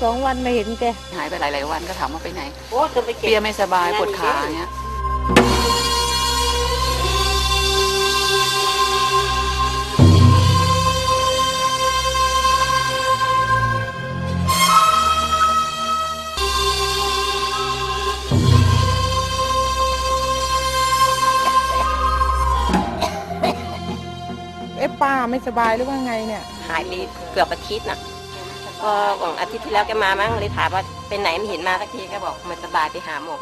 ทีก็สองวันไม่เห็นแกหายไปหลาย ๆ วันก็ถามว่าไปไหนโอ้จะไปเก็เปียบไม่สบายปวดขาอย่างเงี้ยเอ๊ะป้าไม่สบายหรือว่าไงเนี่ย หายไปเกือบอาทิตย์น่ะ ก็ของอาทิตย์ที่แล้วแกมามั้งเลยถามว่าเป็นไหนไม่เห็นมาสักทีแกบอกมันสบายไปหาหมอ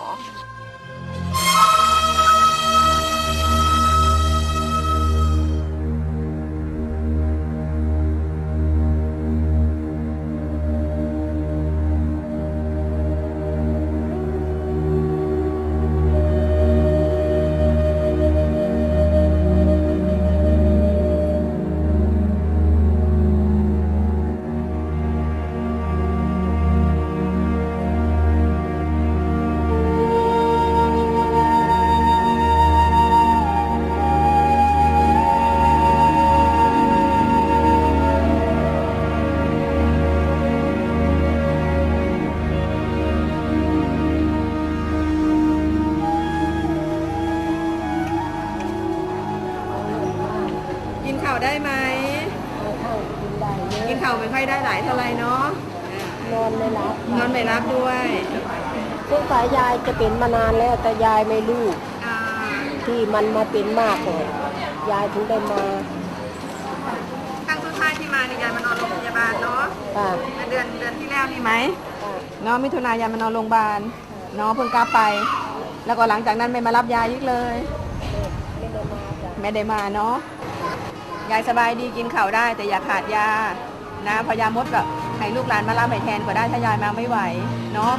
ายเท่าไหร่เนาะนอนไม่หลับนอนไม่รับด้วยสงสัยยายจะเป็นมานานแล้วแต่ยายไม่รู้อ่าที่มันมาเป็นมากเลยยายถึงได้มาครั้งสุดท้ายที่มานี่ยายมานอนโรงพยาบาลเนาะค่ะ เดือนเดือนที่แล้วนี่ไหมค่ะเนาะมิถุนายนมานอนโรงพยาบาลเนาะเพิ่งกลับไป แล้วก็หลังจากนั้นไม่มารับยายอีกเลย ไม่ได้มาจ้ะไม่ได้มาเนาะยายสบายดีกินข้าวได้แต่อย่าขาดยา นะพยามดก็ให้ลูกหลานมารับให้แทนก็ได้ถ้ายายมาไม่ไหวเนาะ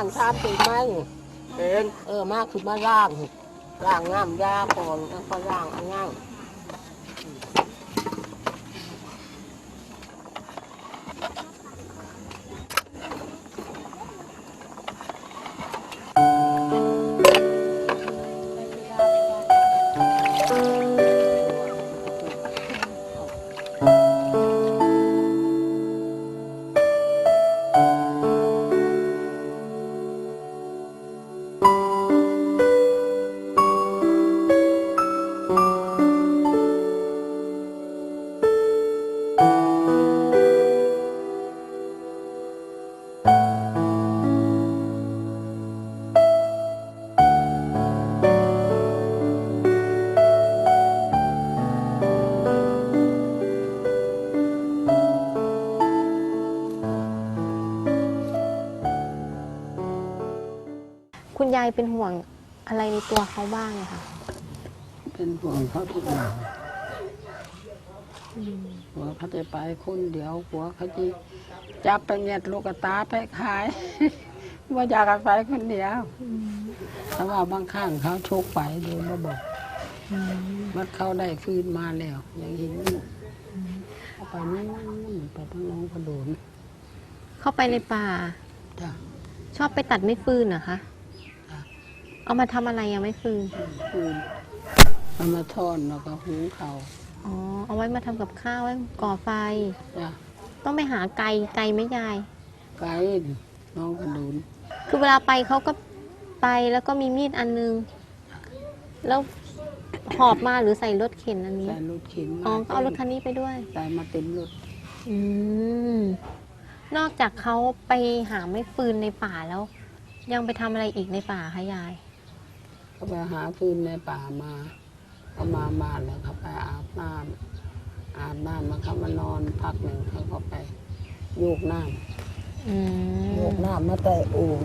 างทามเป็นไหมเป็นเออมากคือมาร่างร่างน้ำยาก่อนแล้วก็ร่างอันง่าง ยายเป็นห่วงอะไรในตัวเขาบ้างอะคะเป็นห่วงเขาทุกอย่างหัวเขาจะไปคนเดียวหัวเขาจะจับไปเงียดลูกกระตาไปขาย ว่าอยากให้ไปคนเดียวแต่ว่าบางข้างเขาโชกไปโดยมาบอกมันเขาได้คืนมาแล้วอย่างเห็นเอาไปนั่นไปทางน้องกระโดนเข้าไปในป่าจ้ะชอบไปตัดไม้ฟืนเหรอคะจ้ะ เอามาทำอะไรอะไม้ฟืนคืนเอามาทอนแล้วก็หุงเขาวอ๋อ เอาไว้มาทำกับข้าวไว้ก่อไฟ จ้ะต้องไปหาไก่ไก่ไหม่ยาย ไกลน้องกระโดนคือเวลาไปเขาก็ไปแล้วก็มีมีดอันนึง แล้วหอบมาหรือใส่รถเข็นอันนี้ ใส่รถเข็นมาอ๋อ ก็เอารถคันนี้ไปด้วย ใส่มาเต็มรถอืม นอกจากเขาไปหาไม้ฟืนในป่าแล้ว ยังไปทำอะไรอีกในป่าคะยาย เขาไปหาฟืนในป่ามาเขามาบ้านแล้วเขาไปอาบน้ำอาบน้ำมาเขามานอนพักหนึ่งเขาก็ไปโยกน้อืำโยมกน้ำมาแต่โอ่ง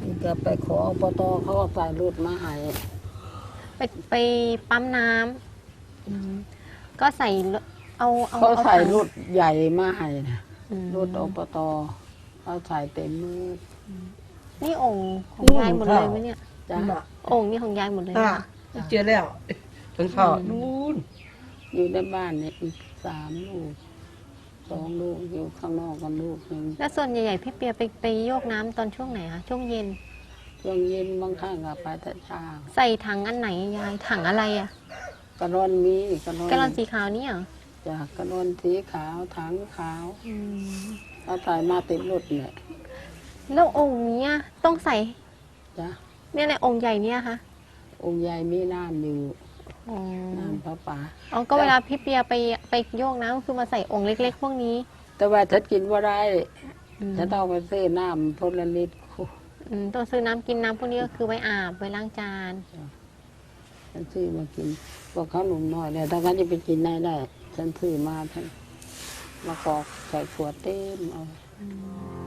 นี่จะไปขออปตเขาก็ใส่รถมาให้ไปไปปั๊มน้อืมก็ใส่รถเอาเอาเขาเอาใส่ถังรถใหญ่มาให้นะอืมรถอบตเขาใส่เต็มมือ นี่โองค์ของนี่ยายหมดเลยไหมเนี่ยจ้ะน่ะโองค์นี่ของยายหมดเลยอะไหมเจอแล้วเป็นพ่อนู่นอยู่ในบ้านเนี่ยอีกสามลูกสองลูกอยู่ข้างนอกกันลูกหนึ่งแล้วส่วนใหญ่ๆพี่เปียไปไปโยกน้ำตอนช่วงไหนคะช่วงเย็น ช่วงเย็นบางครั้งก็ไปแต่เช้าใส่ถังอันไหนยายถังอะไรอะกระรอนมีกระรอนแกลลอนสีขาวนี่เหรอจากกระรอนสีขาวถังขาวอืมเอาใส่มาติดรถเนี่ย แล้วองค์เนี้ยต้องใส่จ้ะเนี่ยในองค์ใหญ่เนี่ยคะองค์ใหญ่มีน้ำอยู่อ๋อน้ำพระป่าอ๋อก็เวลาพี่เปียไปไปโยกน้ำก็คือมาใส่องค์เล็ก ๆ พวกนี้ แต่ว่าถ้ากินว่าได้อืมจะต้องไปซื้อน้ำพลลิตรอืมต้องซื้อน้ำกินน้ำพวกนี้ก็คือไว้อาบไว้ล้างจาน ฉันซื้อมากินพวกเขาหนุ่มน้อยเนี่ยถ้างั้นจะไปกินได้ได้ฉันซื้อมาท่านมากรอกใส่ขวดเต็มเอาพี่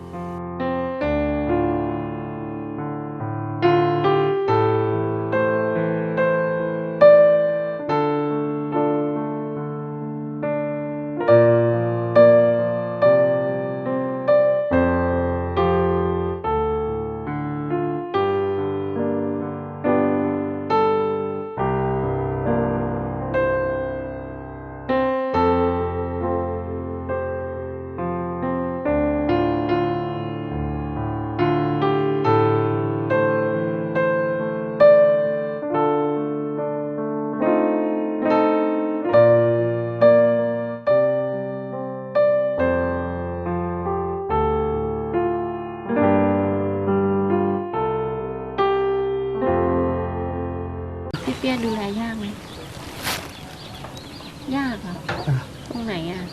ไหนอะ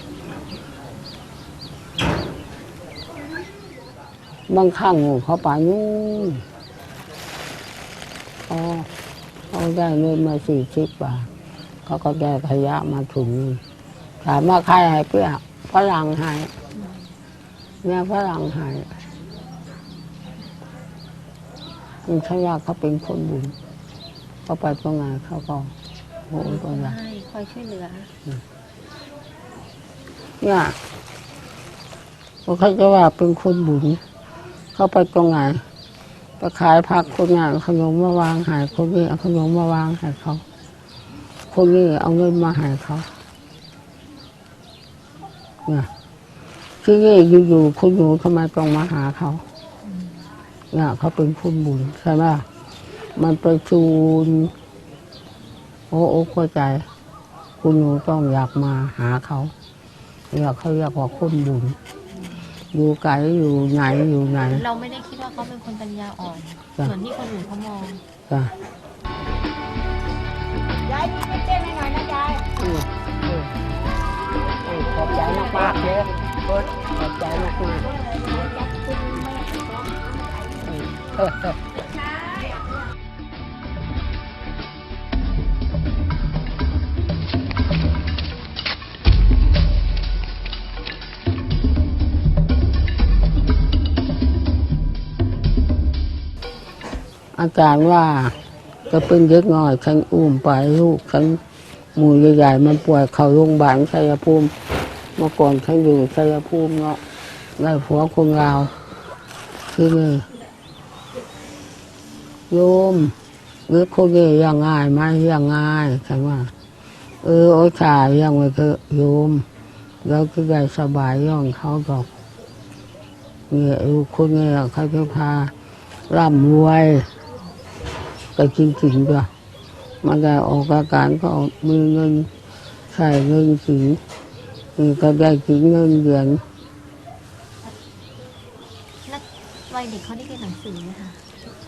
บางครั้งเขาป่ายุ่งเขาเขาได้เงินมาสี่สิบบาทเขาก็ได้ขยะมาถุงหนึ่งถามว่าใครให้เปรี้ยฝรั่งให้เนี่ยฝรั่งให้คุณขยะเขาเป็นคนบุญเขาไปตรงไหนเขาก็โอ้ยตรงไหนใช่คอยช่วยเหลือ เนี่ยเขาจะว่าเป็นคนบุญ เขาไปตรงไหนไปขายผักคนงานขนมมาวางหายคนนี้เอาขนมมาวางหายเขา คนนี้เอาเงินมาหายเขาเนี่ยที่นี่อยู่ๆคุณอยู่ทำไมต้องมาหาเขาเนี่ยเขาเป็นคนบุญใช่ไหมมันไปชูนโอ้โอ้เข้าใจ คุณหนูต้องอยากมาหาเขา เนี่ยเขาเรียกว่าคนบุญอยู่ไกลอยู่ไหนอยู่ไหน เราไม่ได้คิดว่าเขาเป็นคนปัญญาอ่อน จ้ะ ส่วนที่คนอื่นเขามอง จ้ะยายมีเต้นให้หน่อยนะยายเออเออเออขอบใจมากมากๆเลยขอบใจมากมากๆเออ อาจารย์ว่าจะเป็นเด็กน้อยฉันอุ้มไปลูกฉันหมูใหญ่ๆมันป่วยเข้าโรงพยาบาลชัยภูมิเมื่อก่อนฉันอยู่ชัยภูมิเนาะได้ผัวคนลาวคือโยมหรือคนนี้ยังง่ายไหมยังง่ายฉันว่า เออโอ้ชายยังไม่เคยโยมแล้วก็ได้สบายย่องเขาดอกเนี่ยลูกคนนี้เขาจะพาร่ำรวย ก็จริงๆด้วยมันได้ออกอาการก็มีเงินใช้เงินสิงนี่ก็ได้กินเงินเดือนแล้ววัยเด็กเขาได้เรียนหนังสือไหมคะ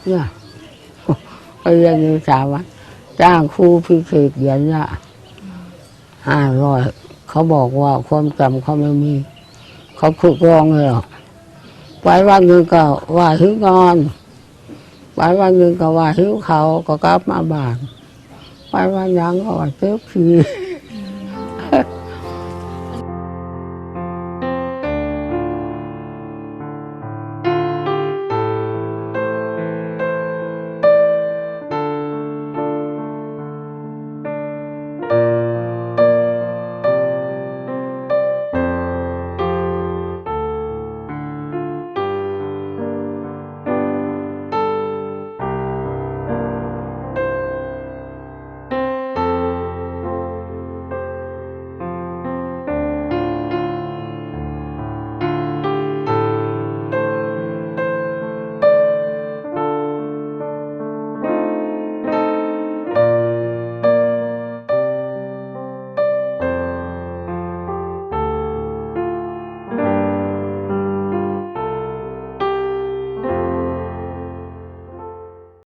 เนี่ยไปเรียนในสาวันจ้างครูพิเศษเดือนละห้าร้อยเขาบอกว่าความจำเขาไม่มี เขาฝึกร้องเลยหรอกไปวันหนึ่งก็ว่าหิวนอน ไปวันหนึ่งก็ว่าหิวเขาก็กลับมาบ้านไปวันยังก็ว่าเจ็บผี